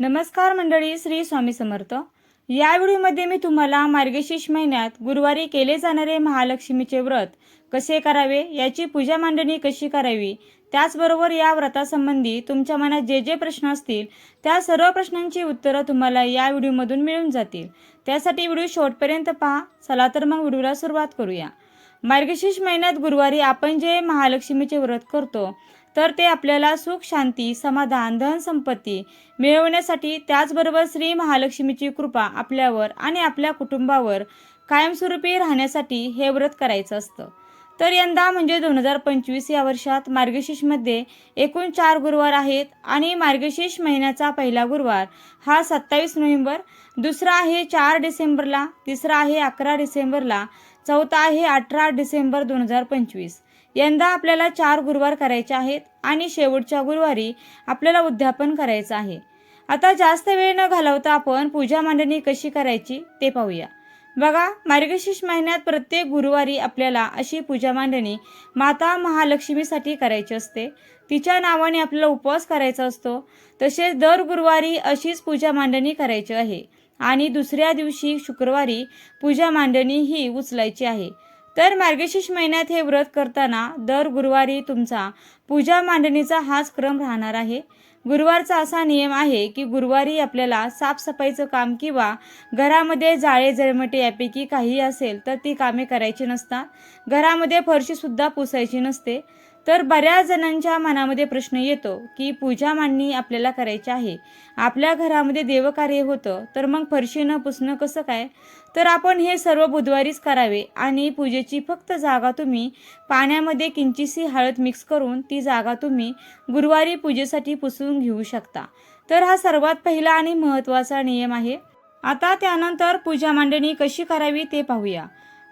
नमस्कार मंडळी श्री स्वामी समर्थ. या व्हिडिओमध्ये मी तुम्हाला मार्गशीर्ष महिन्यात गुरुवारी केले जाणारे महालक्ष्मीचे व्रत कसे करावे याची पूजा मांडणी कशी करावी त्याचबरोबर या व्रतासंबंधी तुमच्या मनात जे जे प्रश्न असतील त्या सर्व प्रश्नांची उत्तरं तुम्हाला या व्हिडिओमधून मिळून जातील. त्यासाठी व्हिडिओ शेवटपर्यंत पहा चला तर मग व्हिडिओला सुरुवात करूया. मार्गशीर्ष महिन्यात गुरुवारी आपण जे महालक्ष्मीचे व्रत करतो तर ते आपल्याला सुख शांती समाधान धनसंपत्ती मिळवण्यासाठी त्याचबरोबर श्री महालक्ष्मीची कृपा आपल्यावर आणि आपल्या कुटुंबावर कायमस्वरूपी राहण्यासाठी हे व्रत करायचं असतं. तर यंदा म्हणजे दोन हजार पंचवीस या वर्षात मार्गशीर्षमध्ये एकूण चार गुरुवार आहेत आणि मार्गशीर्ष महिन्याचा पहिला गुरुवार हा सत्तावीस नोव्हेंबर दुसरा आहे चार डिसेंबरला तिसरा आहे अकरा डिसेंबरला चौथा आहे अठरा डिसेंबर दोन हजार पंचवीस. यंदा आपल्याला चार गुरुवार करायचे आहेत आणि शेवटच्या गुरुवारी आपल्याला उद्यापन करायचं आहे. आता जास्त वेळ न घालवता आपण पूजा मांडणी कशी करायची ते पाहूया. बघा मार्गशीर्ष महिन्यात प्रत्येक गुरुवारी आपल्याला अशी पूजा मांडणी माता महालक्ष्मीसाठी करायची असते. तिच्या नावाने आपल्याला उपवास करायचा असतो. तसेच दर गुरुवारी अशीच पूजा मांडणी करायची आहे. आणि दुसऱ्या दिवशी शुक्रवारी पूजा मांडणी ही उचलायची आहे. तर मार्गशीर्ष महिन्यात हे व्रत करताना दर गुरुवारी तुमचा पूजा मांडणीचा हाच क्रम राहणार आहे. गुरुवारचा असा नियम आहे की गुरुवारी आपल्याला साफसफाईचं काम किंवा घरामध्ये जाळे जळमटे यापैकी काही असेल तर ती कामे करायची नसतात. घरामध्ये फरशीसुद्धा पुसायची नसते. तर बऱ्याच जणांच्या मनामध्ये प्रश्न येतो की पूजा मांडणी आपल्याला करायची आहे. आपल्या घरामध्ये देवकार्य होतं तर मग फरशी न पुसणं कसं काय? तर आपण हे सर्व बुधवारीच करावे आणि पूजेची फक्त जागा तुम्ही पाण्यामध्ये किंचिसी हळद मिक्स करून ती जागा तुम्ही गुरुवारी पूजेसाठी पुसून घेऊ शकता. तर हा सर्वात पहिला आणि महत्त्वाचा नियम आहे. आता त्यानंतर पूजा मांडणी कशी करावी ते पाहूया.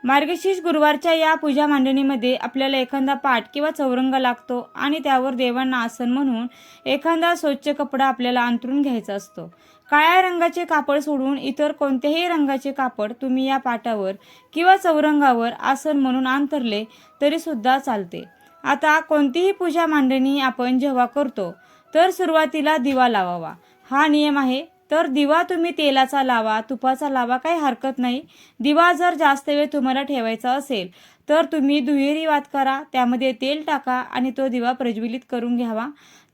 मार्गशीर्ष गुरुवारच्या या पूजा मांडणीमध्ये आपल्याला एखादा पाठ किंवा चौरंग लागतो आणि त्यावर देवांना आसन म्हणून एखादा स्वच्छ कपडा आपल्याला अंतरून घ्यायचा असतो. काळ्या रंगाचे कापड सोडून इतर कोणत्याही रंगाचे कापड तुम्ही या पाटावर किंवा चौरंगावर आसन म्हणून अंतरले तरी सुद्धा चालते. आता कोणतीही पूजा मांडणी आपण जेव्हा करतो तर सुरुवातीला दिवा लावावा. हा नियम आहे. तर दिवा तुम्ही तेलाचा लावा तुपाचा लावा काही हरकत नाही. दिवा जर जास्त वेळ तुम्हाला ठेवायचा असेल तर तुम्ही दुहेरी वात करा त्यामध्ये तेल टाका आणि तो दिवा प्रज्वलित करून घ्यावा.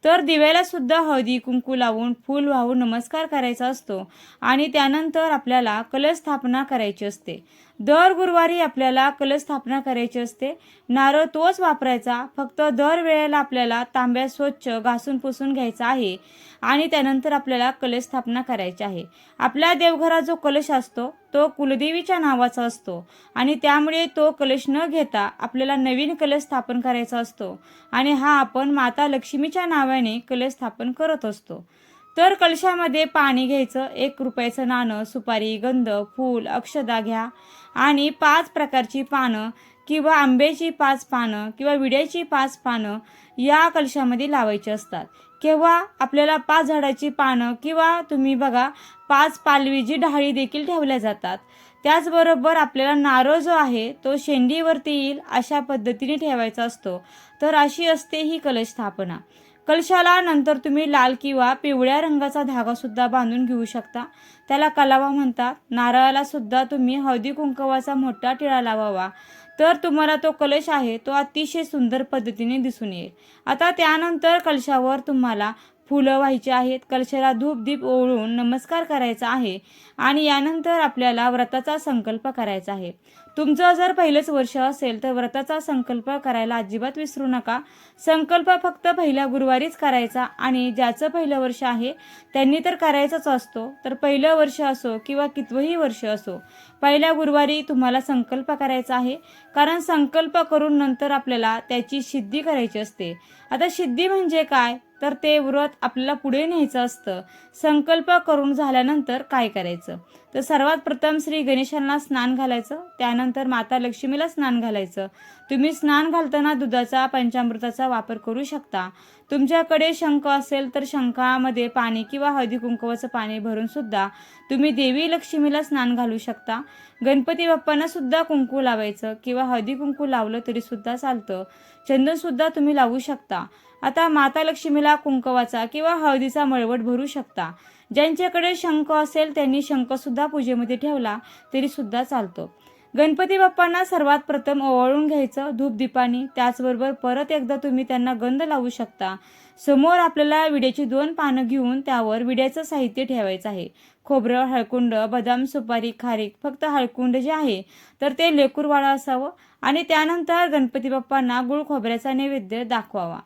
तर दिव्याला सुद्धा हळदी कुंकू लावून फूल वाहून नमस्कार करायचा असतो आणि त्यानंतर आपल्याला कलश स्थापना करायची असते. दर गुरुवारी आपल्याला कलश स्थापना करायची असते. नारळ तोच वापरायचा फक्त दर वेळेला आपल्याला तांब्या स्वच्छ घासून पुसून घ्यायचा आहे आणि त्यानंतर आपल्याला कलश स्थापना करायची आहे. आपल्या देवघरात जो कलश असतो तो कुलदेवीच्या नावाचा असतो आणि त्यामुळे तो कलश न घेता आपल्याला नवीन कलश स्थापन करायचा असतो आणि हा आपण माता लक्ष्मीच्या नावाने कलश स्थापन करत असतो. तर कलशामध्ये पाणी घ्यायचं एक रुपयाचं नाणं सुपारी गंध फूल अक्षदा घ्या. आणि पाच प्रकारची पानं किंवा आंब्याची पाच पानं किंवा विड्याची पाच पानं या कलशामध्ये लावायची असतात. केव्हा आपल्याला पाच झाडाची पानं किंवा तुम्ही बघा पाच पालवीची ढाळी देखील ठेवल्या जातात. त्याचबरोबर आपल्याला नारळ जो आहे तो शेंडीवरती येईल अशा पद्धतीने ठेवायचा असतो. तर अशी असते ही कलश स्थापना. कलशाला नंतर तुम्ही लाल किंवा पिवळ्या रंगाचा धागा सुद्धा बांधून घेऊ शकता. त्याला कलावा म्हणतात. नारळाला सुद्धा तुम्ही हळदी कुंकवाचा मोठा टिळा लावावा. तर तुम्हाला तो कलश आहे तो अतिशय सुंदर पद्धतीने दिसून येईल. आता त्यानंतर कलशावर तुम्हाला फुलं व्हायची आहेत कलशाला धूप दीप ओळून नमस्कार करायचा आहे आणि यानंतर आपल्याला व्रताचा संकल्प करायचा आहे. तुमचं जर पहिलंच वर्ष असेल तर व्रताचा संकल्प करायला अजिबात विसरू नका. संकल्प फक्त पहिल्या गुरुवारीच करायचा आणि ज्याचं पहिलं वर्ष आहे त्यांनी तर करायचाच असतो. तर पहिलं वर्ष असो किंवा कितवंही वर्ष असो पहिल्या गुरुवारी तुम्हाला संकल्प करायचा आहे. कारण संकल्प करून नंतर आपल्याला त्याची सिद्धी करायची असते. आता सिद्धी म्हणजे काय? तर ते व्रत आपल्याला पुढे न्यायचं असतं. संकल्प करून झाल्यानंतर काय करायचं? तर सर्वात प्रथम श्री गणेशांना स्नान घालायचं त्यानंतर माता लक्ष्मीला स्नान घालायचं. तुम्ही स्नान घालताना दुधाचा पंचामृताचा वापर करू शकता. तुमच्याकडे शंख असेल तर शंखामध्ये पाणी किंवा हळदी कुंकवाचं पाणी भरून सुद्धा तुम्ही देवी लक्ष्मीला स्नान घालू शकता. गणपती बाप्पांना सुद्धा कुंकू लावायचं किंवा हळदी कुंकू लावलं तरी सुद्धा चालतं. चंदन सुद्धा तुम्ही लावू शकता. आता माता लक्ष्मीला कुंकवाचा किंवा हळदीचा मळवट भरू शकता. ज्यांच्याकडे शंख असेल त्यांनी शंखसुद्धा पूजेमध्ये ठेवला तरीसुद्धा चालतो. गणपती बाप्पांना सर्वात प्रथम ओवाळून घ्यायचं धूपदीपानी त्याचबरोबर परत एकदा तुम्ही त्यांना गंध लावू शकता. समोर आपल्याला विड्याची दोन पानं घेऊन त्यावर विड्याचं साहित्य ठेवायचं आहे. खोबरं हळकुंड बदाम सुपारी खारीक फक्त हळकुंड जे आहे तर ते लेकूरवाळा असावं आणि त्यानंतर गणपती बाप्पांना गुळ खोबऱ्याचा नैवेद्य दाखवावा.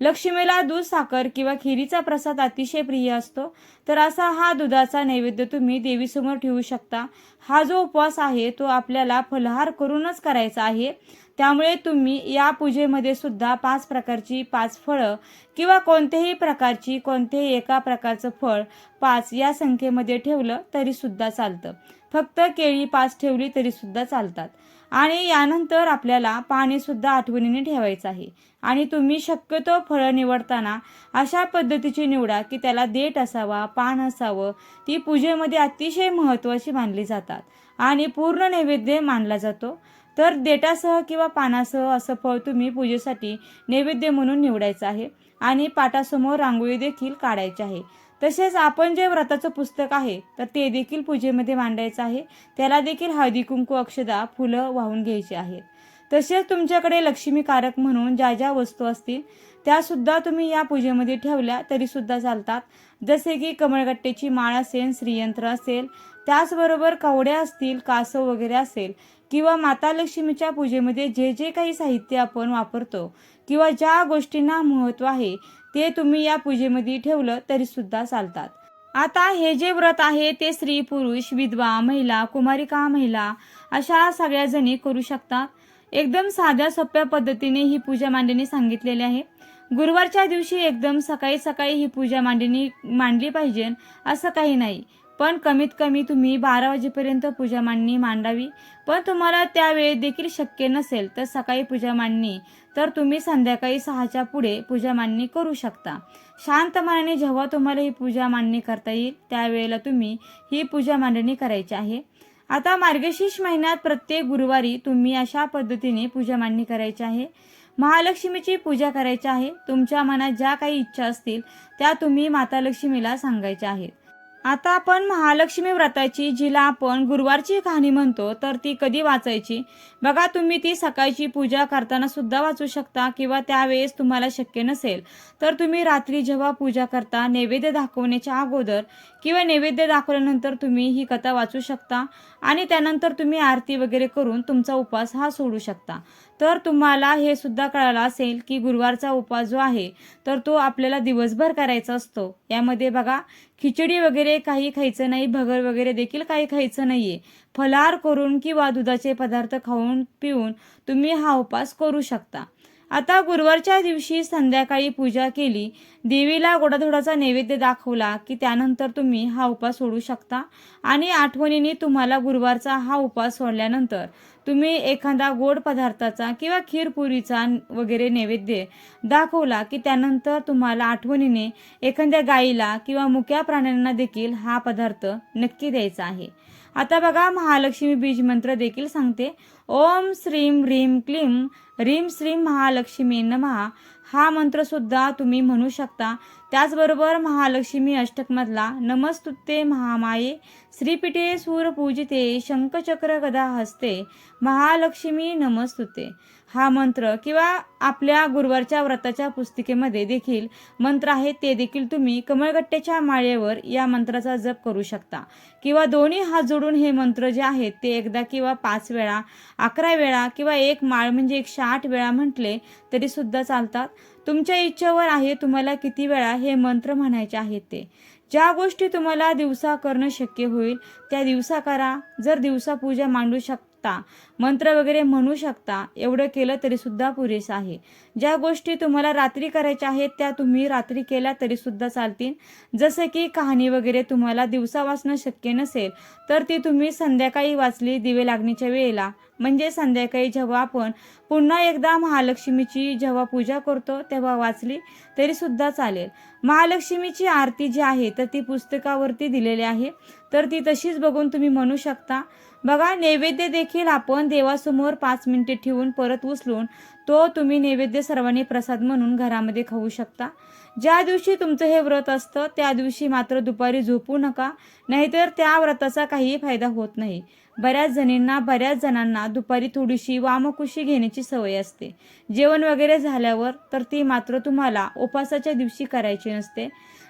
लक्ष्मीला दूध साखर किंवा खिरीचा प्रसाद अतिशय प्रिय असतो. तर असा हा दुधाचा नैवेद्य तुम्ही देवीसमोर ठेवू शकता. हा जो उपवास आहे तो आपल्याला फलहार करूनच करायचा आहे. त्यामुळे तुम्ही या पूजेमध्ये सुद्धा पाच प्रकारची पाच फळं किंवा कोणत्याही प्रकारची कोणतेही एका प्रकारचं फळ पाच या संख्येमध्ये ठेवलं तरीसुद्धा चालतं. फक्त केळी पाच ठेवली तरीसुद्धा चालतात. आणि यानंतर आपल्याला पाणीसुद्धा आठवणीने ठेवायचं आहे. आणि तुम्ही शक्यतो फळं निवडताना अशा पद्धतीची निवडा की त्याला देठ असावा पान असावं ती पूजेमध्ये अतिशय महत्त्वाची मानली जातात. आणि पूर्ण नैवेद्य मानला जातो. तर देठासह किंवा पानासह असं फळ तुम्ही पूजेसाठी नैवेद्य म्हणून निवडायचं आहे. आणि पाटासमोर रांगोळी देखील काढायची आहे. तसेच आपण जे व्रताचं पुस्तक आहे तर ते देखील पूजेमध्ये मांडायचं आहे. त्याला देखील हळदी कुंकू अक्षदा फुलं वाहून घ्यायची आहेत. तसेच तुमच्याकडे लक्ष्मीकारक म्हणून ज्या ज्या वस्तू असतील त्यासुद्धा तुम्ही या पूजेमध्ये ठेवल्या तरीसुद्धा चालतात. जसे की कमळगट्टेची माळ असेल श्रीयंत्र असेल त्याचबरोबर कवड्या असतील कासव वगैरे असेल किंवा माता लक्ष्मीच्या पूजेमध्ये जे जे काही साहित्य आपण वापरतो किंवा ज्या गोष्टींना महत्त्व आहे ते तुम्ही या पूजेमध्ये ठेवलं तरी सुद्धा चालतात. आता हे जे व्रत आहे ते स्त्री पुरुष विधवा महिला कुमारिका महिला अशा सगळ्या जणी करू शकतात. एकदम साध्या सोप्या पद्धतीने ही पूजा मांडणी सांगितलेली आहे. गुरुवारच्या दिवशी एकदम सकाळी सकाळी ही पूजा मांडणी मांडली पाहिजे असं काही नाही. पण कमीत कमी तुम्ही बारा वाजेपर्यंत पूजा मांडणी मांडावी. पण तुम्हाला त्यावेळेत देखील शक्य नसेल तर सकाळी पूजा मांडणी. तर तुम्ही संध्याकाळी सहाच्या पुढे पूजा मांडणी करू शकता. शांत मनाने जेव्हा तुम्हाला ही पूजा मांडणी करता येईल त्यावेळेला तुम्ही ही पूजा मांडणी करायची आहे. आता मार्गशीर्ष महिन्यात प्रत्येक गुरुवारी तुम्ही अशा पद्धतीने पूजा मांडणी करायची आहे. महालक्ष्मीची पूजा करायची आहे. तुमच्या मनात ज्या काही इच्छा असतील त्या तुम्ही माता लक्ष्मीला सांगायच्या आहेत. आता आपण महालक्ष्मी व्रताची जिला आपण गुरुवारची कहाणी म्हणतो तर ती कधी वाचायची? बघा तुम्ही ती सकाळची पूजा करताना सुद्धा वाचू शकता किंवा त्यावेळेस तुम्हाला शक्य नसेल. तर तुम्ही रात्री जेव्हा पूजा करता नैवेद्य दाखवण्याच्या अगोदर किंवा नैवेद्य दाखवल्यानंतर तुम्ही ही कथा वाचू शकता आणि त्यानंतर तुम्ही आरती वगैरे करून तुमचा उपवास हा सोडू शकता. तर तुम्हाला हे सुद्धा कळालं असेल की गुरुवारचा उपवास जो आहे तर तो आपल्याला दिवसभर करायचा असतो. यामध्ये बघा खिचडी वगैरे काही खायचं नाही भगर वगैरे देखील काही खायचं नाहीये. फलार करून किंवा दुधाचे पदार्थ खाऊन पिऊन तुम्ही हा उपास करू शकता. आता गुरुवारच्या दिवशी संध्याकाळी पूजा केली. देवीला गोडाधोडाचा नैवेद्य दाखवला की त्यानंतर तुम्ही हा उपवास सोडू शकता. आणि आठवणीने तुम्हाला गुरुवारचा हा उपवास सोडल्यानंतर तुम्ही एखादा गोड पदार्थाचा किंवा खीरपुरीचा वगैरे नैवेद्य दाखवला की त्यानंतर तुम्हाला आठवणीने एखाद्या गाईला किंवा मुक्या प्राण्यांना देखील हा पदार्थ नक्की द्यायचा आहे. आता बघा महालक्ष्मी बीज मंत्र देखील सांगते. ओम श्रीम ह्रीम क्लीम रीम श्रीम महालक्ष्मी नमहा हा मंत्र सुद्धा तुम्ही म्हणू शकता. त्याचबरोबर महालक्ष्मी अष्टकमधला नमस्तुते महामाये श्रीपीठे सूरपूजिते शंखचक्र गदा हस्ते महालक्ष्मी नमस्तुते. हा मंत्र किंवा आपल्या गुरुवारच्या व्रताच्या पुस्तिकेमध्ये देखील मंत्र आहे ते देखील तुम्ही कमळगट्ट्याच्या माळेवर या मंत्राचा जप करू शकता. किंवा दोन्ही हात जोडून हे मंत्र जे आहेत ते एकदा किंवा पाच वेळा अकरा वेळा किंवा एक माळ म्हणजे एकशे आठ वेळा म्हटले तरी सुद्धा चालतात. तुमच्या इच्छेवर आहे तुम्हाला किती वेळा हे मंत्र म्हणायचे आहेत ते. ज्या गोष्टी तुम्हाला दिवसा करणं शक्य होईल त्या दिवसा करा. जर दिवसा पूजा मांडू शकता मंत्र वगैरे म्हणू शकता एवढं केलं तरी सुद्धा पुरेसं आहे. ज्या गोष्टी तुम्हाला रात्री करायच्या आहेत त्या तुम्ही रात्री केल्या तरी सुद्धा चालतील. जसं की कहाणी वगैरे तुम्हाला दिवसा वाचणं शक्य नसेल तर ती तुम्ही संध्याकाळी वाचली दिवे लागण्याच्या वेळेला. म्हणजे संध्याकाळी जेव्हा आपण पुन्हा एकदा महालक्ष्मीची जेव्हा पूजा करतो तेव्हा वाचली तरी सुद्धा चालेल. महालक्ष्मीची आरती जी आहे तर ती पुस्तकावरती दिलेली आहे. तर ती तशीच बघून तुम्ही म्हणू शकता. बघा नैवेद्य देखील आपण देवासमोर पाच मिनिटे ठेवून परत उचलून तो तुम्ही नैवेद्य सर्वांनी प्रसाद म्हणून घरामध्ये खाऊ शकता. ज्या दिवशी तुमचं हे व्रत असतं त्या दिवशी मात्र दुपारी झोपू नका. नाहीतर त्या व्रताचा काहीही फायदा होत नाही. बऱ्याच जणींना बऱ्याच जणांना दुपारी थोडीशी वामकुशी घेण्याची सवय असते. जेवण वगैरे झाल्यावर तर ती मात्र तुम्हाला उपासाच्या दिवशी करायची नसते.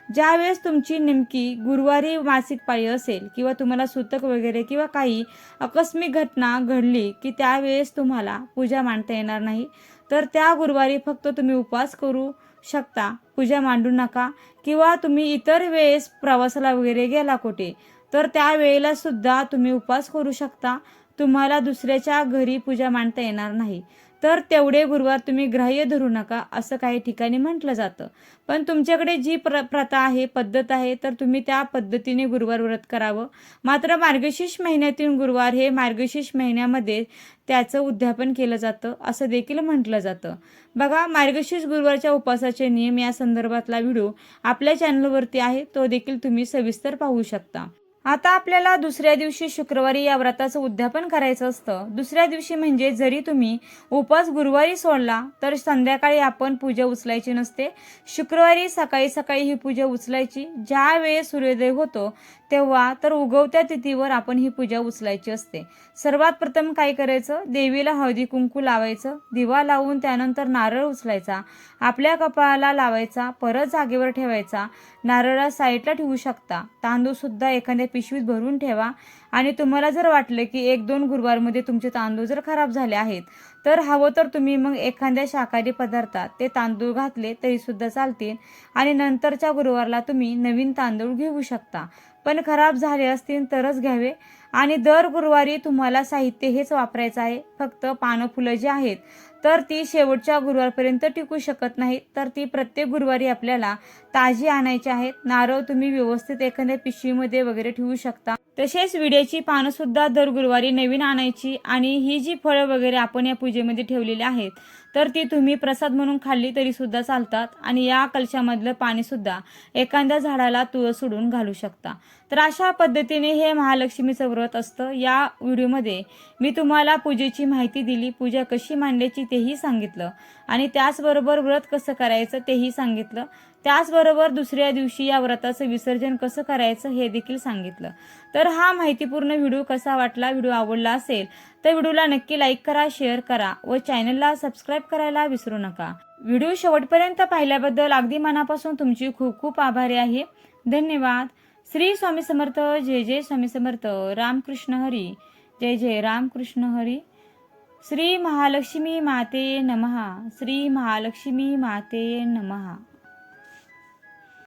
ज्यावेळेस तुमची नेमकी गुरुवारी मासिक पाळी असेल किंवा तुम्हाला सुतक वगैरे किंवा काही आकस्मिक घटना घडली की त्यावेळेस तुम्हाला पूजा मांडता येणार नाही तर त्या गुरुवारी फक्त तुम्ही उपवास करू शकता. पूजा मांडू नका किंवा तुम्ही इतर वेळेस प्रवासाला वगैरे गेला कुठे तर त्या वेळेला सुद्धा तुम्ही उपवास करू शकता. तुम्हाला दुसऱ्याच्या घरी पूजा मांडता येणार नाही. तर तेवढे गुरुवार तुम्ही ग्राह्य धरू नका असं काही ठिकाणी म्हटलं जातं. पण तुमच्याकडे जी प्र प्रथा आहे पद्धत आहे तर तुम्ही त्या पद्धतीने गुरुवार व्रत करावं. मात्र मार्गशीर्ष महिन्यातील गुरुवार हे मार्गशीर्ष महिन्यामध्ये त्याचं उद्यापन केलं जातं असं देखील म्हटलं जातं. बघा मार्गशीर्ष गुरुवारच्या उपासाचे नियम या संदर्भातला व्हिडिओ आपल्या चॅनलवरती आहे तो देखील तुम्ही सविस्तर पाहू शकता. आता आपल्याला दुसऱ्या दिवशी शुक्रवारी या व्रताचं उद्यापन करायचं असतं. दुसऱ्या दिवशी म्हणजे जरी तुम्ही उपास गुरुवारी सोडला तर संध्याकाळी आपण पूजा उचलायची नसते. शुक्रवारी सकाळी सकाळी ही पूजा उचलायची. ज्या वेळेस सूर्योदय होतो तेव्हा तर उगवत्या तिथीवर आपण ही पूजा उचलायची असते. सर्वात प्रथम काय करायचं? देवीला हळदी कुंकू लावायचं. दिवा लावून त्यानंतर नारळ उचलायचा. आपल्या कपाळाला लावायचा. परत जागेवर ठेवायचा. नारळा साईडला ठेवू शकता. तांदूळसुद्धा एखाद्या पिशवीत भरून ठेवा. आणि तुम्हाला जर वाटलं की एक दोन गुरुवारमध्ये तुमचे तांदूळ जर खराब झाले आहेत तर हवं तर तुम्ही मग एखाद्या शाकाहारी पदार्थात ते तांदूळ घातले तरीसुद्धा चालतील. आणि नंतरच्या गुरुवारला तुम्ही नवीन तांदूळ घेऊ शकता. पण खराब झाले असतील तरच घ्यावे. आणि दर गुरुवारी तुम्हाला साहित्य हेच वापरायचं आहे. फक्त पानं फुलं जी आहेत तर ती शेवटच्या गुरुवारपर्यंत टिकू शकत नाही तर ती प्रत्येक गुरुवारी आपल्याला ताजी आणायची आहेत. नारळ तुम्ही व्यवस्थित एखाद्या पिशवीमध्ये वगैरे ठेवू शकता. तसेच विड्याची पानं सुद्धा दर गुरुवारी नवीन आणायची आणि ही जी फळं वगैरे आपण या पूजेमध्ये ठेवलेली आहेत तर ती तुम्ही प्रसाद म्हणून खाल्ली तरी सुद्धा चालतात आणि या कलशामधलं पाणी सुद्धा एखाद्या झाडाला तुळ सोडून घालू शकता. तर अशा पद्धतीने हे महालक्ष्मीचं व्रत असतं. या व्हिडिओमध्ये मी तुम्हाला पूजेची माहिती दिली पूजा कशी मांडायची तेही सांगितलं आणि त्याचबरोबर व्रत कसं करायचं तेही सांगितलं. त्याचबरोबर दुसऱ्या दिवशी या व्रताचं विसर्जन कसं करायचं हे देखील सांगितलं. तर हा माहितीपूर्ण व्हिडिओ कसा वाटला व्हिडिओ आवडला असेल तर व्हिडिओला नक्की लाईक करा शेअर करा व चॅनलला सबस्क्राईब करायला विसरू नका. व्हिडिओ शेवटपर्यंत पाहिल्याबद्दल अगदी मनापासून तुमची खूप खूप आभारी आहे. धन्यवाद. श्री स्वामी समर्थ जय जय स्वामी समर्थ रामकृष्ण हरी जय जय रामकृष्ण हरी. श्री महालक्ष्मी माते नमहा श्री महालक्ष्मी माते नमहा